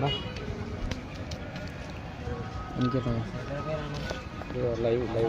đó. Anh kia này đưa lấy lấy.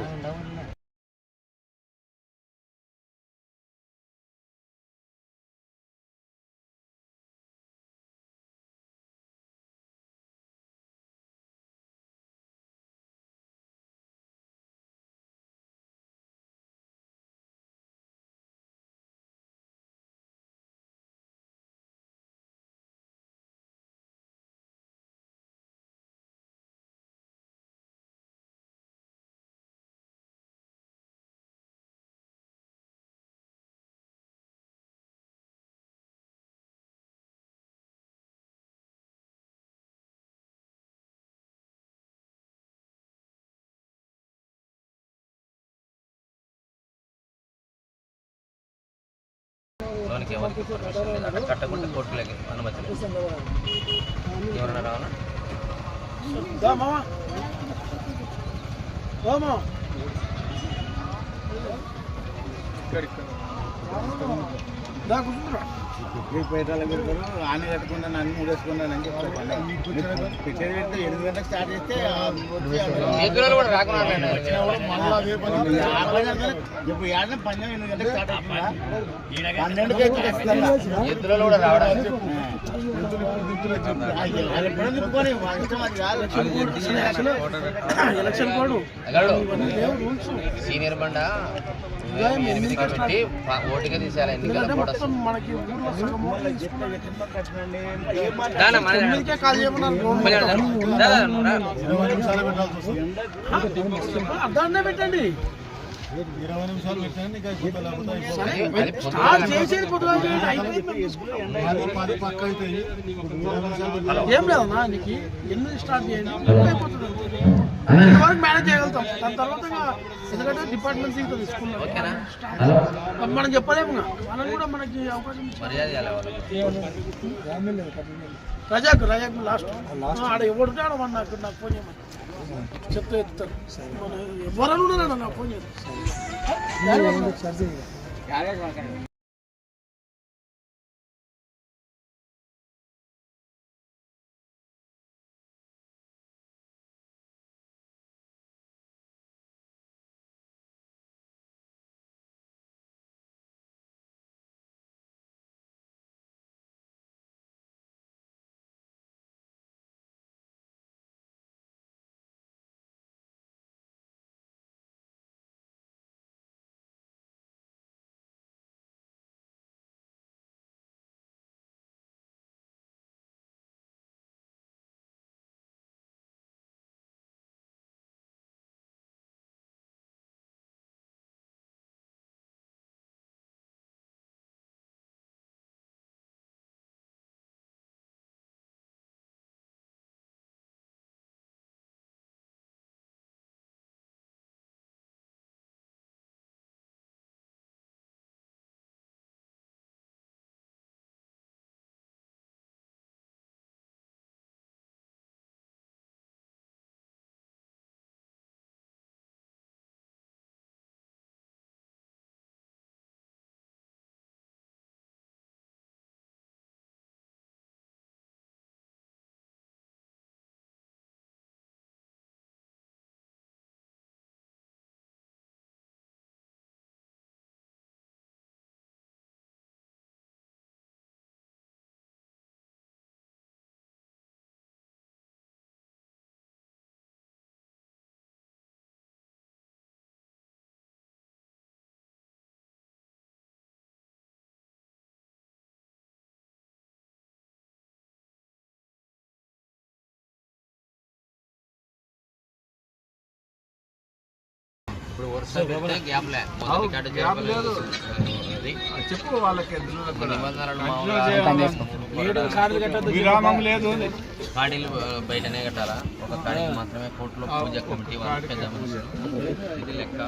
లోనికి ఎవరికి permission లేదు అక్కడ కట్టకుండా కోర్టులకి అనుమతి లేదు ఎవరన్నా రావాలా పేటలు పెడతారు ఆని కట్టుకున్నాను అన్ని మూడేసుకున్నాను అని చెప్తారు పిక్చర్ పెడితే ఎనిమిది గంటలకు స్టార్ట్ చేస్తే ఇప్పుడు ఏడన పందెం ఎనిమిది గంటలకు స్టార్ట్ అవుతుందా? పన్నెండుకి ఎద్దులలో కూడా ఎలక్షన్ రూల్స్. సీనియర్ బండ? ఓటుగా తీసేయాలి ఎన్నికల ఫోటోస్. అర్ధాన్నే పెట్టండి. ఏం లేదన్నా నీకు స్టార్ట్ చేయండి వరకు మేనేజ్ చేయగలుగుతాం దాని తర్వాత ఎందుకంటే డిపార్ట్మెంట్స్ ఇంకా తీసుకున్నాం మనం చెప్పలేము మనం కూడా మనకి అవకాశం రజాక్ రజాక్ లాస్ట్. ఆడ ఎవరు ఆడ మన నాకు నాకు ఫోన్ చేయమని. చెప్తే ఎత్తుతారు. మన ఎవరైనా ఉన్నారా నాకు ఫోన్ చేస్తారు ఇప్పుడు వరుస గ్యాప్ చెప్పు వాళ్ళకి విరామం లేదు కాడీలు బయటనే కట్టాలా? ఒక కాడీకి మాత్రమే కోర్టులో పూజ కమిటీ వాళ్ళు పెద్ద మనుషులు. ఇది లెక్క.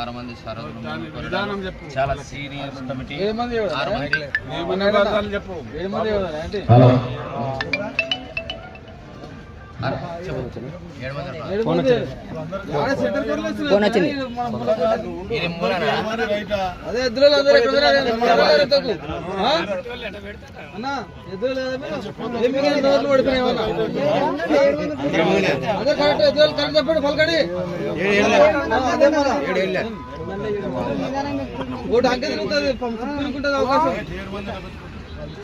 ఆరు మంది సారథులు చాలా సీరియస్ కమిటీ. ఆరు మంది. చెప్పు మిగిలిన నోట్లు పడిపోయినాయి ఏమన్నా? అదే కరెక్ట్ ఎద్దులు కరెక్ట్ చెప్పండి పలకండి. అదే అంకె తిరుగుతుంది తిరుగుంటుంది అవకాశం.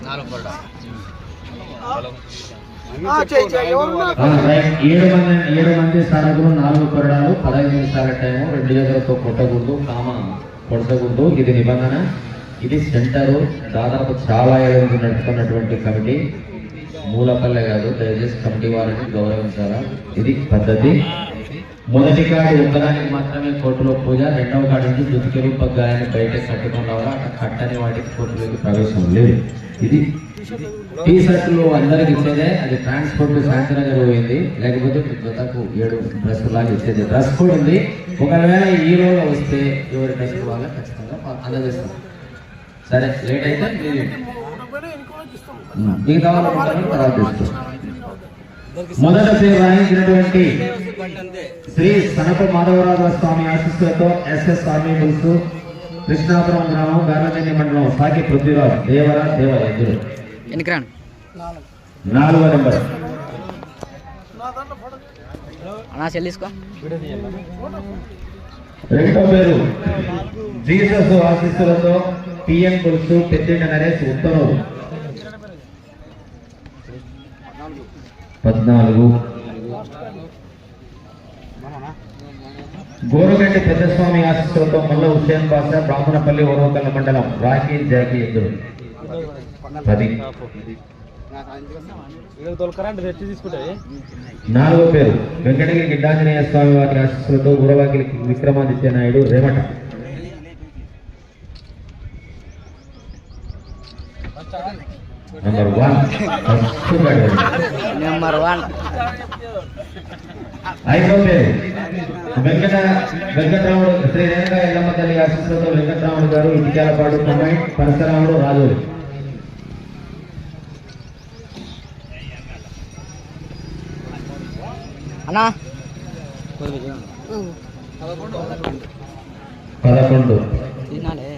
నాలుగు ఏడు మంది ఏడు మంది సరకులు నాలుగు కొరడాలు పదహైదు నిమిషాల టైము రెండు చేతులతో కొట్టకూడదు కామ కొట్టకూడదు. ఇది నిబంధన. ఇది సెంటరు. దాదాపు చాలా ఏళ్ళ నుంచి నడుపుతున్నటువంటి కమిటీ. మూలపల్లె కాదు దయచేసి కమిటీ వారిని గౌరవించాలా? ఇది పద్ధతి. మొదటి కాడి ఒక్కదానికి మాత్రమే కోర్టులో పూజ. రెండవ కాడి నుంచి దుతికెలు పగ్గాయాన్ని బయట కట్టుకుని రావాలా అట్లా కట్టని వాటికి కోర్టులోకి ప్రవేశం లేదు. ఇది టీ షర్ట్లు అందరికి ఇచ్చేదే అది ట్రాన్స్పోర్ట్ శాంతినగర్ పోయింది. లేకపోతే జతకు ఏడు డ్రెస్ లాగా ఇచ్చేది. డ్రెస్ కూడా ఉంది. ఒకవేళ ఈ రోజు వస్తే ఎవరి డ్రెస్ వాళ్ళ ఖచ్చితంగా అందజేస్తాం. సరే లేట్ అయితే తర్వాత ఇస్తాం. మొదట పేరు రాయించినటువంటి శ్రీ సనప మాధవరాజ స్వామి ఆశీస్సులతో ఎస్ఎస్ స్వామి బుల్స్ కృష్ణాపురం గ్రామం గార్లజన్య మండలం సాకి పృథ్వీరాజు దేవరాజ్ దేవ వెనక్కి రాను నాలుగో నెంబర్. అన్నా సెల్ తీసుకో. రెండో పేరు. జీసస్ ఆశీస్సులతో పిఎన్ బుల్స్ పెద్దిండ నరేష్ పద్నాలుగు. గోరుగంటి పెద్దస్వామి ఆశీస్సులతో మల్ల హుసేన్ బాషా బ్రాహ్మణపల్లి ఓరవకల్ల మండలం రాఖీ జాకీ ఇద్దరు పది నాలుగో పేరు. వెంకటగిరి గిడ్డాంజనేయ స్వామి వారి ఆశీస్సులతో Guravakili Vikramaditya Naidu రేమట. Number one. Number one ఐదో పేరు. వెంకట వెంకటరాముడు శ్రీ రేణుక ఎల్లమ్మ తల్లి ఆశీస్సులతో వెంకటరాముడు గారు ఇటికాలపాడు కమ్మాయి పరశురాముడు రాజు అన్నా? పదకొండు. తినాలే.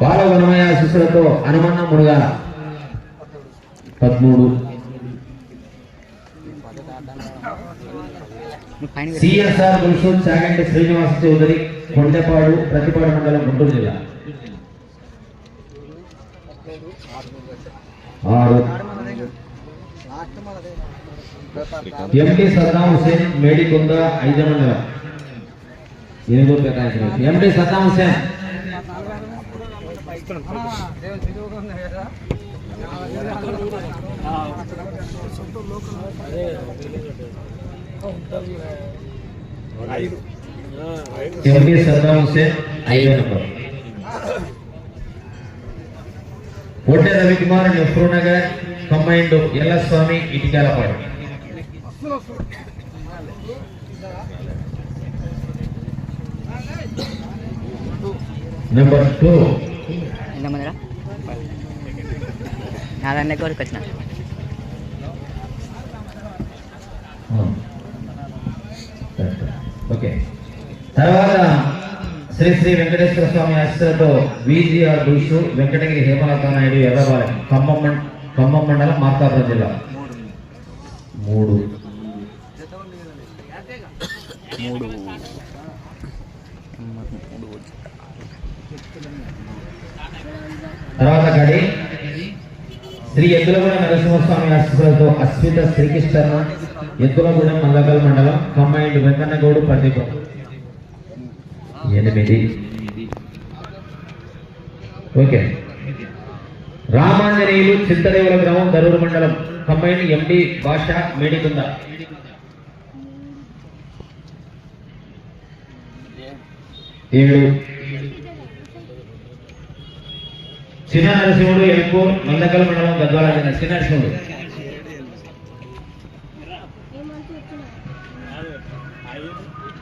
బాల వనమయ హనుమన్న ముడుగా. పదమూడు. సిఎస్ఆర్ గుల్సు చాగంటి శ్రీనివాస చౌదరి కొండపాడు ప్రతిపాడు మండలం గుంటూరు జిల్లా. ఆరు ఎండి సద్దాం హుసేన్ మేడికొంద ఐదు మండలం ఎనిమిదో పేరు ఎండి సద్దాం హుసేన్ ఎండి సద్దాం హుసేన్ ఐదో number Ravikumar Nehru Nagar combined Ellaswamy Itikalapadu. Number two. ఎంతమందిరా నా దాన్ని కోరిక వచ్చిన ఓకే. తర్వాత శ్రీ శ్రీ వెంకటేశ్వర స్వామి ఆశీస్సులతో V G R bulls Venkatagiri Hemalatha Naidu Errabalem Khammam Khammam మండలం మార్కాపురం జిల్లా. మూడు. తర్వాత గడి. శ్రీ ఎద్దులగూడెం నరసింహస్వామి ఆశీస్సులతో అస్మిత శ్రీకృష్ణ ఎద్దులగూడెం మల్లకల్ మండలం కమ్మాయిండ్ వెంకన్నగౌడు ప్రదీపం. ఎనిమిది. ఓకే. రామాంజనేయులు చింతదేవుల గ్రామం దరూరు మండలం. కంబైన్ ఎండి భాష మేడికుంద ఏడు. చిన్న నరసింహుడు ఎలుకూర్ మందకల మండలం గద్వాల చిన్న నరసింహుడు తొమ్మిది లాస్ట్ ఓపెన్ చేసి ఇదే వాళ్ళు.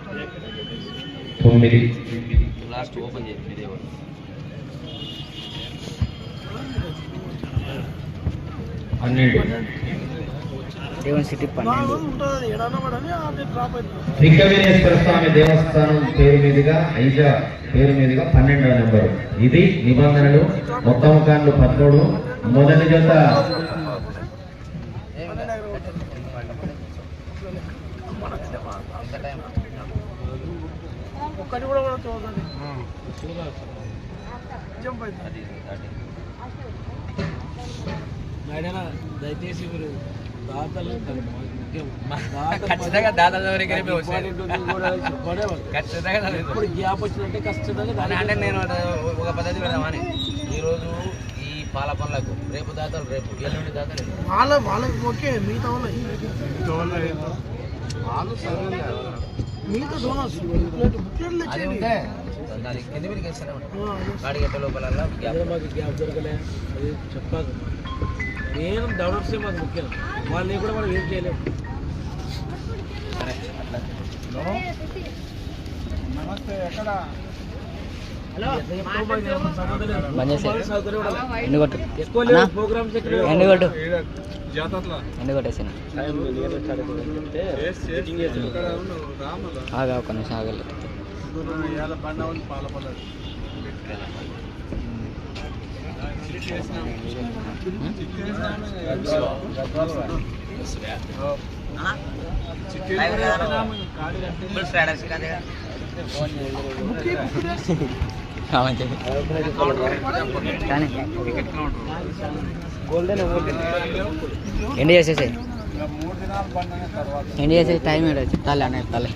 పన్నెండు దేవుని సిటీ నాలుగు పన్నెండు రోజులు ఉంటుంది ఏడన్నా పడని అది డ్రాప్ అవుతుంది త్రికవినేశ్వర స్వామి దేవస్థానం పేరు మీదుగా ఐజా పేరు మీదుగా పన్నెండవ నెంబరు. ఇది నిబంధనలు మొత్తం కాన్లు పదమూడు. మొదటి జత ఎంత టైం ఒక్కటి కూడా కూడా అది దయచేసి మీరు దాతలు ఖచ్చితంగా దగ్గరికి దాదాపు. ఇప్పుడు గ్యాప్ వచ్చిందంటే ఖచ్చితంగా అంటే నేను ఒక పద్ధతి పెడదామని. ఈరోజు ఈ పాల పనులకు రేపు దాతలు రేపు ఎల్లుండి దాతలు. వాళ్ళ వాళ్ళకి ఓకే మిగతా వాళ్ళకి. మిగతా డోనర్స్ బుక్లెట్ బుక్లెట్లు అది ఇచ్చేయండి ఉంటే దాని కింద మీదకి వేస్తూనే ఉంటాం ఆ, అదే. గాడి గట్ట లోపల గ్యాప్ అదే మాకు గ్యాప్ దొరకలే అది చెప్పాక నేను డెవలప్సే మాకు ముఖ్యం వాళ్ళని కూడా మనం ఏం చేయలేము నమస్తే ఎక్కడ ఎక్కువ ప్రోగ్రామ్స్ ఎక్కడ ఎండు కొట్టు జాతరలో ఎండు కొట్టేసిన ఆగా ఒక నిమిషం ఆగలేదు ఇవాళ బండ ఉంది పాల పొలాలు ఫుల్ స్ట్రాటజీ కాదే మంచిది కానీ ఎండి చేసేసాయి మూడు దినాలు బండ తర్వాత ఎండి చేసేసి టైం ఏంటో చెప్తాలే అన్న చెప్తాలే